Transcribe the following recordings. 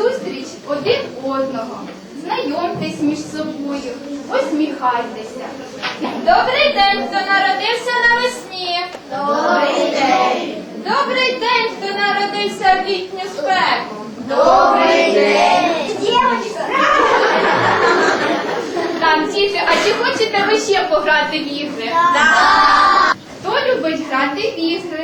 Назустріч один одного. Знайомтесь між собою, посміхайтеся. Добрий день, хто народився навесні. Добрий день! Добрий день, хто народився в літню спеку. Добрий день! Там, діти, а чи хочете ви ще пограти в ігри? Хто любить грати в ігри?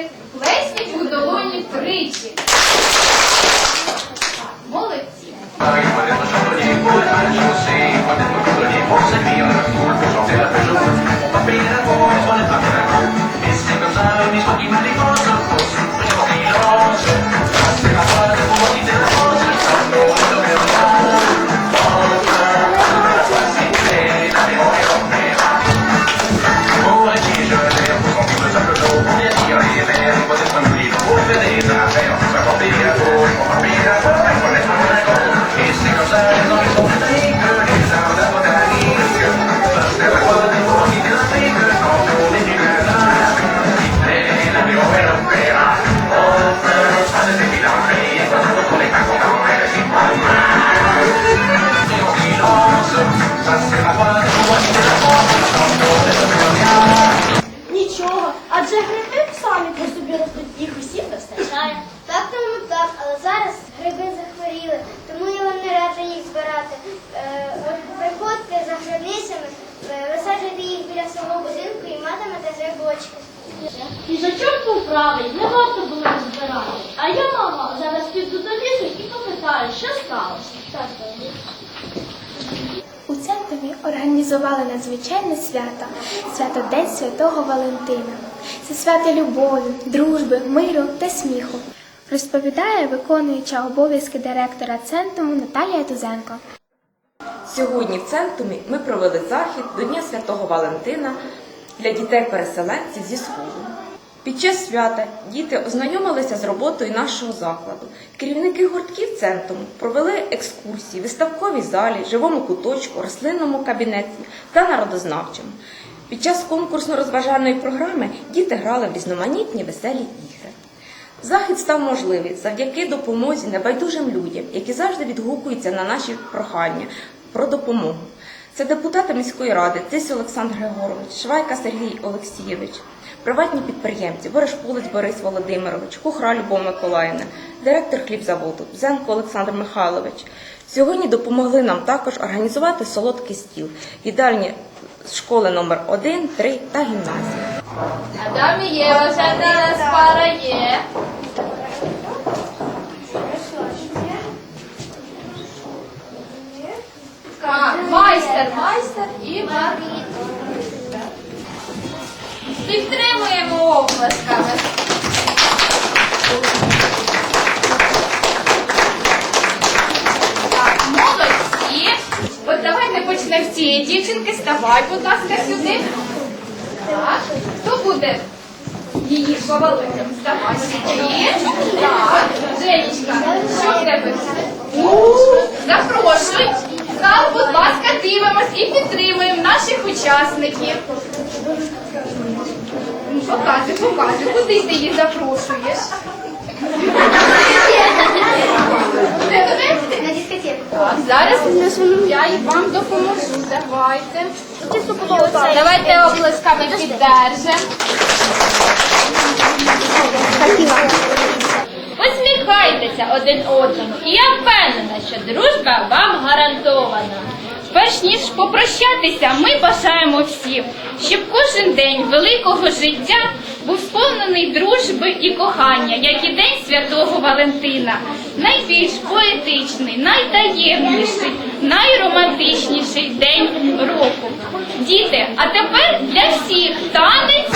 Грибочки. За був правий, не варто було їх збирати. А я, мама, зараз піду до лісу і попитаю, що сталося. Так, У центрі організували надзвичайне свято свято День Святого Валентина. Це свято любові, дружби, миру та сміху. Розповідає виконуюча обов'язки директора центру Наталія Тузенко. Сьогодні в центрумі ми провели захід до Дня Святого Валентина для дітей-переселенців зі Сходу. Під час свята діти ознайомилися з роботою нашого закладу. Керівники гуртків центру провели екскурсії, виставковій залі, живому куточку, рослинному кабінеті та народознавчому. Під час конкурсно-розважальної програми діти грали в різноманітні веселі ігри. Захід став можливий завдяки допомозі небайдужим людям, які завжди відгукуються на наші прохання про допомогу. Це депутати міської ради Тис Олександр Григорович, Швайка Сергій Олексійович, приватні підприємці Борешпулець Борис Володимирович, Кухра Любов Миколаївна, директор хлібзаводу Зенко Олександр Михайлович. Сьогодні допомогли нам також організувати солодкий стіл, їдальні школи номер 1, 3 та гімназії. Адам і Єва, вже в пара є. Оплесками. Так, молодці. От давайте почнемо з цієї дівчинки. Ставай, будь ласка, сюди. Так. Хто буде її фаворитом? Ставай сюди. Так. Женечка, що в тебе? Запрошуй. Зал, будь ласка, дивимось і підтримуємо наших учасників. Показуй, показуй, куди ти її запрошуєш? На дискотеку. Так, зараз я і вам допоможу. Давайте. Давайте облисками піддержимо. Посміхайтеся один одному, і я впевнена, що дружба вам гарантована. Перш ніж попрощатися, ми бажаємо всім, щоб кожен день великого життя був сповнений дружби і кохання, як і День Святого Валентина. Найбільш поетичний, найтаємніший, найромантичніший день року. Діти, а тепер для всіх танець.